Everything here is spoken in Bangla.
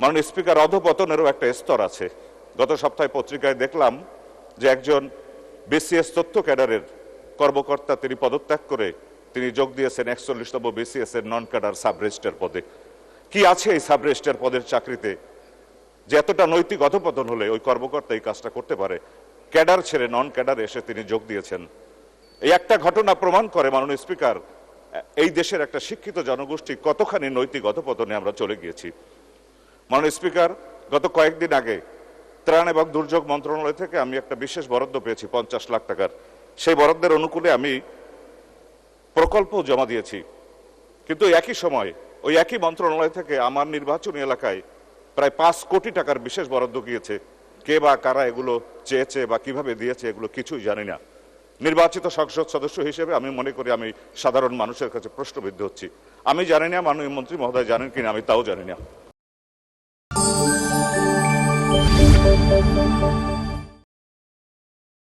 মাননীয় স্পিকার অধপতনেরও একটা স্তর আছে। গত সপ্তাহে পত্রিকায় দেখলাম যে একজন বিসিএস তথ্য ক্যাডারের কর্মকর্তা তিনি পদত্যাগ করে তিনি যোগ দিয়েছেন একচল্লিশতম বিসিএস এর নন ক্যাডার সাব রেজিস্টার পদে। কি আছে এই সাব রেজিস্টার পদের চাকরিতে যে এতটা নৈতিক অধপতন হলে ওই কর্মকর্তা এই কাজটা করতে পারে? ক্যাডার ছেড়ে নন ক্যাডার এসে তিনি যোগ দিয়েছেন। এই একটা ঘটনা প্রমাণ করে মাননীয় স্পিকার, এই দেশের একটা শিক্ষিত জনগোষ্ঠী কতখানি নৈতিক অধপতনে আমরা চলে গিয়েছি। মাননীয় স্পিকার, গত কয়েকদিন আগে ত্রাণ এবং দুর্যোগ মন্ত্রণালয় থেকে আমি একটা বিশেষ বরাদ্দ পেয়েছি, পঞ্চাশ লাখ টাকার। সেই বরাদ্দের অনুকূলে আমি প্রকল্প জমা দিয়েছি। কিন্তু একই সময়, ওই একই মন্ত্রণালয় থেকে আমার নির্বাচনী এলাকায় প্রায় পাঁচ কোটি টাকার বিশেষ বরাদ্দ গিয়েছে। কে বা কারা এগুলো চেয়েছে বা কীভাবে দিয়েছে এগুলো কিছুই জানি না। নির্বাচিত সংসদ সদস্য হিসেবে আমি মনে করি আমি সাধারণ মানুষের কাছে প্রশ্নবিদ্ধ হচ্ছি। আমি জানি না, মাননীয় মন্ত্রী মহোদয় জানেন কিনা, আমি তাও জানি না।